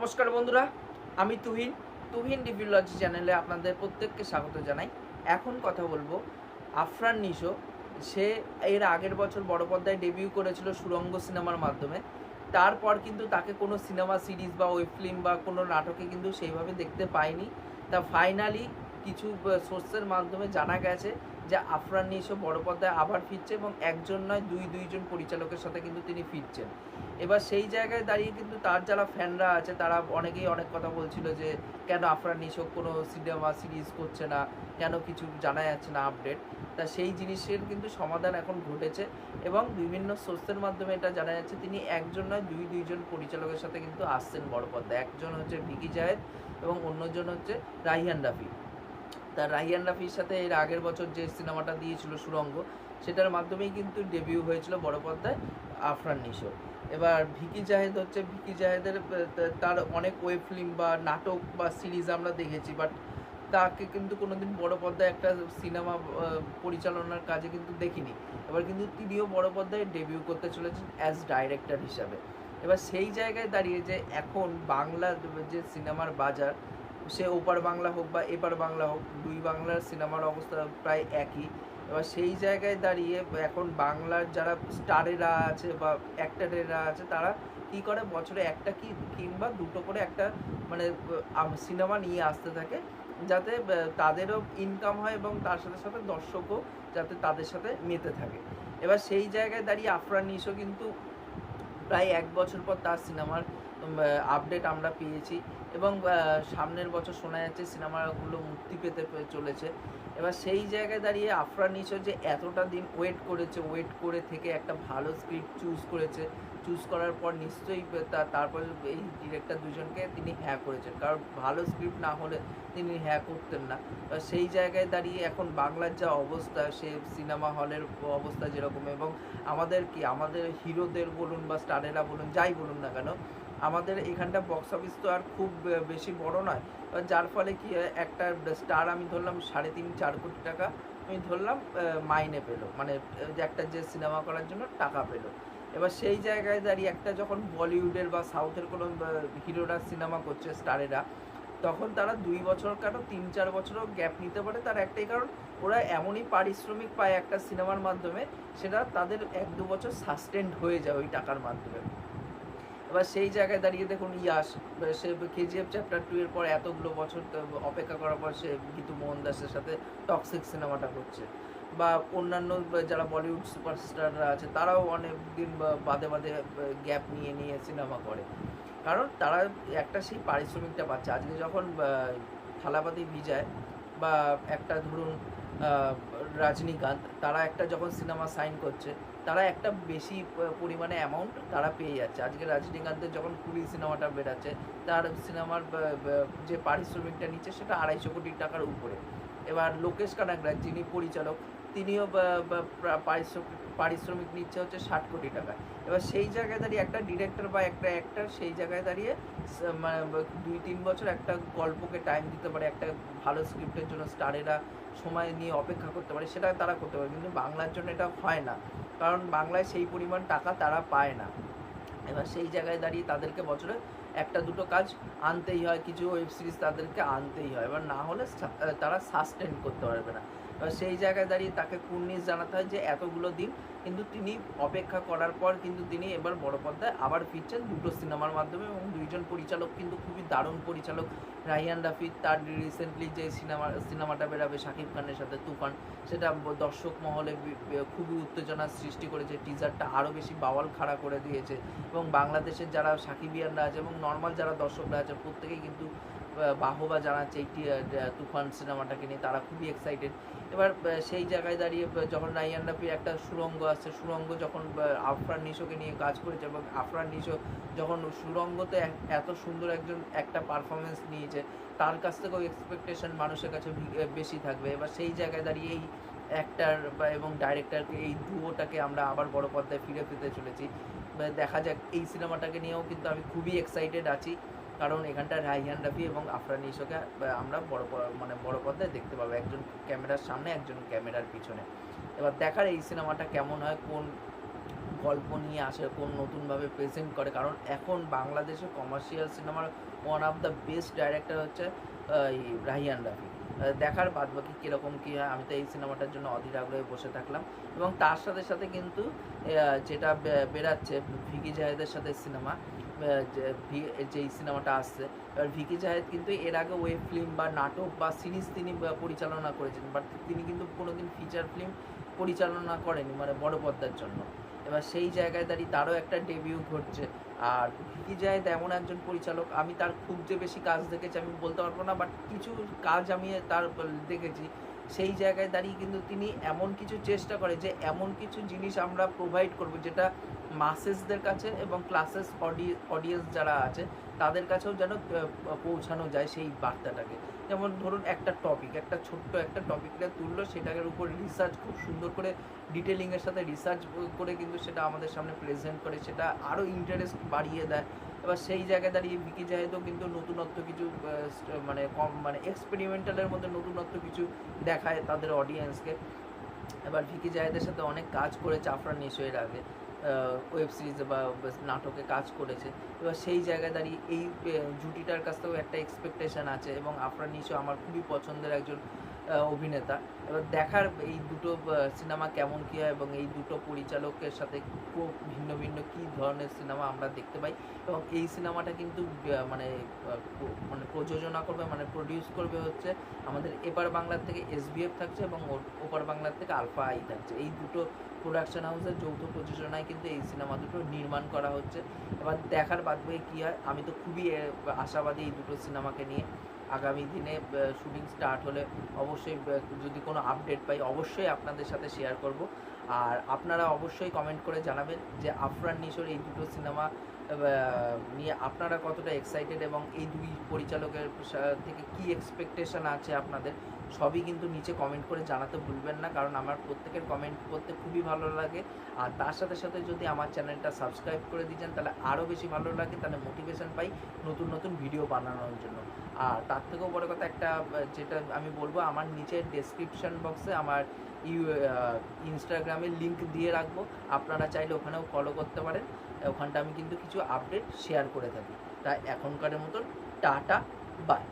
নমস্কার বন্ধুরা, আমি তুহিন। তুহিন রিভিউলজি চ্যানেলে আপনাদের প্রত্যেককে স্বাগত জানাই। এখন কথা বলব আফরান নিশো। সে এর আগের বছর বড় পর্দায় ডেবিউ করেছিল সুরঙ্গ সিনেমার মাধ্যমে। তারপর কিন্তু তাকে কোনো সিনেমা সিরিজ বা ওয়েব ফিল্ম বা কোনো নাটকে কিন্তু সেইভাবে দেখতে পাইনি তা ফাইনালি কিছু সোর্সের মাধ্যমে জানা গেছে যে আফরান নিশো বড় পর্দায় আবার ফিরছে এবং একজন নয়, দুই, দুইজন পরিচালকের সাথে কিন্তু তিনি ফিরছেন। এবার সেই জায়গায় দাঁড়িয়ে কিন্তু তার যারা ফ্যানরা আছে, তারা অনেকেই অনেক কথা বলছিল যে, কেন আফরান নিশো কোনো সিনেমা সিরিজ করছে না? কেন কিছু জানা যাচ্ছে না আপডেট? তা সেই জিনিসের কিন্তু সমাধান এখন ঘটেছে এবং বিভিন্ন সোর্সের মাধ্যমে এটা জানা যাচ্ছে, তিনি একজন নয়, দুই, দুইজন পরিচালকের সাথে কিন্তু আসছেন বড় পর্দায়। একজন হচ্ছে ভিকি জাহেদ এবং অন্যজন হচ্ছে রাহিয়ান রাফি। তা রাহিয়ান রাফির সাথে এর আগের বছর যে সিনেমাটা দিয়েছিল সুরঙ্গ, সেটার মাধ্যমেই কিন্তু ডেবিউ হয়েছিল বড় পর্দায় আফরান নিশো। এবার ভিকি জাহেদ হচ্ছে, ভিকি জাহেদের তার অনেক ওয়েব ফিল্ম বা নাটক বা সিরিজ আমরা দেখেছি বাট তাকে কিন্তু কোনোদিন বড় পর্দায় একটা সিনেমা পরিচালনার কাজে কিন্তু দেখিনি। এবার কিন্তু তিনিও বড় পর্দায় ডেবিউ করতে চলেছেন অ্যাজ ডাইরেক্টর হিসাবে। এবার সেই জায়গায় দাঁড়িয়ে যে এখন বাংলা যে সিনেমার বাজার সে ওপার বাংলা হোক বা এপার বাংলা হোক, দুই বাংলার সিনেমার অবস্থা প্রায় একই। এবার সেই জায়গায় দাঁড়িয়ে এখন বাংলার যারা স্টারেরা আছে বা অ্যাক্টারেরা আছে, তারা কি করে? বছরে একটা কি, কিংবা দুটো করে একটা মানে সিনেমা নিয়ে আসতে থাকে, যাতে তাদেরও ইনকাম হয় এবং তার সাথে সাথে দর্শকও যাতে তাদের সাথে মেতে থাকে। এবার সেই জায়গায় দাঁড়িয়ে আফরান নিশো কিন্তু প্রায় এক বছর পর তার সিনেমার আপডেট আমরা পেয়েছি। এবং সামনের বছর শোনা যাচ্ছে সিনেমাগুলো মুক্তি পেতে চলেছে। এবার সেই জায়গায় দাঁড়িয়ে আফরান নিশো যে এতটা দিন ওয়েট করেছে, ওয়েট করে থেকে একটা ভালো স্ক্রিপ্ট চুজ করেছে, চুজ করার পর নিশ্চয়ই তারপর এই ডিরেক্টর দুজনকে তিনি হ্যাঁ করেছেন। কারণ ভালো স্ক্রিপ্ট না হলে তিনি হ্যাঁ করতেন না। সেই জায়গায় দাঁড়িয়ে এখন বাংলার যা অবস্থা, সে সিনেমা হলের অবস্থা যেরকম এবং আমাদের কি, আমাদের হিরোদের বলুন বা স্টারেরা বলুন, যাই বলুন না কেন আমাদের এখানটা বক্স অফিস তো আর খুব বেশি বড় নয়। যার ফলে কি একটা স্টার আমি ধরলাম সাড়ে তিন, চার কোটি টাকা আমি ধরলাম মাইনে পেল। মানে যে একটা যে সিনেমা করার জন্য টাকা পেল। এবার সেই জায়গায় দাঁড়িয়ে একটা যখন বলিউডের বা সাউথের কোনো হিরোরা সিনেমা করছে স্টারেরা তখন তারা দুই বছর কেন, তিন, চার বছরও গ্যাপ নিতে পারে তার একটাই কারণ, ওরা এমনই পারিশ্রমিক পায় একটা সিনেমার মাধ্যমে, সেটা তাদের এক, দু বছর সাস্টেন্ড হয়ে যায় ওই টাকার মাধ্যমে। এবার সেই জায়গায় দাঁড়িয়ে দেখুন, ইয়াস, সে কেজিএফ চ্যাপ্টার টু এর পর এতগুলো বছর অপেক্ষা করার পর সে গীতু মোহন দাসের সাথে টক্সিক সিনেমাটা করছে বা অন্যান্য যারা বলিউড সুপারস্টাররা আছে, তারাও অনেক দিন বাদে বাদে গ্যাপ নিয়ে নিয়ে সিনেমা করে। কারণ তারা একটা সেই পারিশ্রমিকটা পাচ্ছে। আজকে যখন থালাপাতি বিজয় বা একটা ধরুন রজনীকান্ত, তারা একটা যখন সিনেমা সাইন করছে তারা একটা বেশি পরিমাণে অ্যামাউন্ট তারা পেয়ে যাচ্ছে। আজকে রজনীকান্তের যখন কুড়ি সিনেমাটা বেরাচ্ছে তার সিনেমার যে পারিশ্রমিকটা নিচ্ছে, সেটা আড়াইশো কোটি টাকার উপরে। এবার লোকেশ কানাগরাজ, যিনি পরিচালক, তিনিও পারিশ্রমিক পারিশ্রমিক নিচ্ছে হচ্ছে ষাট কোটি টাকা এবার সেই জায়গায় দাঁড়িয়ে একটা ডিরেক্টর বা একটা অ্যাক্টর সেই জায়গায় দাঁড়িয়ে মানে দুই, তিন বছর একটা গল্পকে টাইম দিতে পারে, একটা ভালো স্ক্রিপ্টের জন্য স্টারেরা সময় নিয়ে অপেক্ষা করতে পারে, সেটা তারা করতে পারে। কিন্তু বাংলার জন্য এটা হয় না। কারণ বাংলায় সেই পরিমাণ টাকা তারা পায় না। এবার সেই জায়গায় দাঁড়িয়ে তাদেরকে বছরে একটা দুটো কাজ আনতেই হয়, কিছু ওয়েব সিরিজ তাদেরকে আনতেই হয়। এবার না হলে তারা সাস্টেন করতে পারবে না। সেই জায়গায় দাঁড়িয়ে তাকে কুর্নিশ জানাতে হয় যে, এতগুলো দিন কিন্তু তিনি অপেক্ষা করার পর কিন্তু তিনি এবার বড় পর্দায় আবার ফিরছেন দুটো সিনেমার মাধ্যমে এবং দুইজন পরিচালক কিন্তু খুবই দারুণ পরিচালক। রাহিয়ান রাফি তার রিসেন্টলি যে সিনেমা, সিনেমাটা বেরাবে শাকিব খানের সাথে তুফান, সেটা দর্শক মহলে খুবই উত্তেজনার সৃষ্টি করেছে। টিজারটা আরও বেশি বাওয়াল খাড়া করে দিয়েছে এবং বাংলাদেশের যারা সাকিবিয়ানরা আছে এবং নর্মাল যারা দর্শকরা আছে প্রত্যেকেই কিন্তু বাহবা জানাচ্ছে এই তুফান সিনেমাটাকে নিয়ে। তারা খুবই এক্সাইটেড এবার সেই জায়গায় দাঁড়িয়ে যখন রাইয়ান রাফির একটা সুরঙ্গ আসছে, সুরঙ্গ যখন আফরান নিশোকে নিয়ে কাজ করেছে এবং আফরান নিশো যখন সুরঙ্গতে এত সুন্দর একজন, একটা পারফরমেন্স নিয়েছে, তার কাছ থেকেও এক্সপেকটেশন মানুষের কাছে বেশি থাকবে। এবার সেই জায়গায় দাঁড়িয়ে এই অ্যাক্টার এবং ডাইরেক্টরকে এই ডুয়োটাকে আমরা আবার বড় পর্দায় ফিরে পেতে চলেছি। দেখা যাক, এই সিনেমাটাকে নিয়েও কিন্তু আমি খুবই এক্সাইটেড আছি, কারণ এখানটা রাইহান রাফি এবং আফরান ইসোকে আমরা বড় মানে বড় পর্দায় দেখতে পাবো, একজন ক্যামেরার সামনে, একজন ক্যামেরার পিছনে। এবার দেখার এই সিনেমাটা কেমন হয়, কোন গল্প নিয়ে আসে, কোন নতুনভাবে প্রেজেন্ট করে, কারণ এখন বাংলাদেশে কমার্শিয়াল সিনেমার one of the best director হচ্ছে রাহিয়ান রাফি। দেখার বাদ বাকি কীরকম কী হয়, আমি তো এই সিনেমাটার জন্য অধীর আগ্রহে বসে থাকলাম। এবং তার সাথে সাথে কিন্তু যেটা বে- বেরাচ্ছে ভিকি জাহেদের সাথে সিনেমা যেই সিনেমাটা আসছে, এবার ভিকি জাহেদ কিন্তু এর আগে ওয়েব ফিল্ম বা নাটক বা সিরিজ তিনি পরিচালনা করেছেন বাট তিনি কিন্তু কোনোদিন ফিচার ফিল্ম পরিচালনা করেনি মানে বড় পর্দার জন্য। এবার সেই জায়গায় দাঁড়িয়ে তারও একটা ডেবিউ ঘটছে। আর ভিকি জাহেদ এমন একজন পরিচালক, আমি তার খুব যে বেশি কাজ দেখেছি আমি বলতে পারব না বাট কিছু কাজ আমি তার দেখেছি। সেই জায়গায় দাঁড়িয়ে কিন্তু তিনি এমন কিছু চেষ্টা করে যে, এমন কিছু জিনিস আমরা প্রোভাইড করব, যেটা মাসেসদের কাছে এবং ক্লাসেস অডি অডিয়েন্স যারা আছে, তাদের কাছেও যেন পৌঁছানো যায় সেই বার্তাটাকে। যেমন ধরুন একটা টপিক একটা ছোট্ট একটা টপিকটা তুললো সেটার উপর রিসার্চ খুব সুন্দর করে ডিটেলিংয়ের সাথে রিসার্চ করে কিন্তু সেটা আমাদের সামনে প্রেজেন্ট করে, সেটা আরও ইন্টারেস্ট বাড়িয়ে দেয়। এবার সেই জায়গায় দাঁড়িয়ে ভিকি জাহেদও কিন্তু নতুনত্ব কিছু মানে কম মানে এক্সপেরিমেন্টালের মধ্যে নতুনত্ব কিছু দেখায় তাদের অডিয়েন্সকে এবার ভিকি জাহেদের সাথে অনেক কাজ করেছে আফরান নিশো এর আগে। ওয়েব সিরিজে বা নাটকে কাজ করেছে। এবার সেই জায়গায় দাঁড়িয়ে এই জুটিটার কাছ থেকেও একটা এক্সপেকটেশান আছে এবং আফরান নিশো আমার খুবই পছন্দের একজন অভিনেতা। এবার দেখার এই দুটো সিনেমা কেমন কী হয় এবং এই দুটো পরিচালকের সাথে খুব ভিন্ন ভিন্ন কী ধরনের সিনেমা আমরা দেখতে পাই এবং এই সিনেমাটা কিন্তু মানে মানে প্রযোজনা করবে মানে প্রডিউস করবে হচ্ছে আমাদের এপার বাংলার থেকে এসবিএফ থাকছে এবং ওপার বাংলার থেকে আলফা আই থাকছে। এই দুটো প্রোডাকশন হাউসের যৌথ প্রযোজনায় কিন্তু এই সিনেমা দুটো নির্মাণ করা হচ্ছে। এবার দেখার বাদ বাকি কী হয়, আমি তো খুবই আশাবাদী এই দুটো সিনেমাকে নিয়ে। আগামী দিনে শুটিং স্টার্ট হলে অবশ্যই যদি কোনো আপডেট পাই, অবশ্যই আপনাদের সাথে শেয়ার করব। আর আপনারা অবশ্যই কমেন্ট করে জানাবেন যে আফরান নিশোর এই দুটো সিনেমা নিয়ে আপনারা কতটা এক্সাইটেড এবং এই দুই পরিচালকের থেকে কি এক্সপেকটেশন আছে আপনাদের। সবই কিন্তু নিচে কমেন্ট করে জানাতে ভুলবেন না, কারণ আমার প্রত্যেকের কমেন্ট করতে খুবই ভালো লাগে। আর তার সাথে সাথে যদি আমার চ্যানেলটা সাবস্ক্রাইব করে দিয়েছেন তাহলে আরও বেশি ভালো লাগে, তাহলে মোটিভেশন পাই নতুন নতুন ভিডিও বানানোর জন্য। আর তার থেকেও বড় কথা একটা, যেটা আমি বলব, আমার নিচে ডেসক্রিপশন বক্সে আমার ইউ ইনস্টাগ্রামের লিংক দিয়ে রাখব। আপনারা চাইলে ওখানেও ফলো করতে পারেন। ওখানটা আমি কিন্তু কিছু আপডেট শেয়ার করে থাকি। তাই এখনকারের মতন টাটা বাই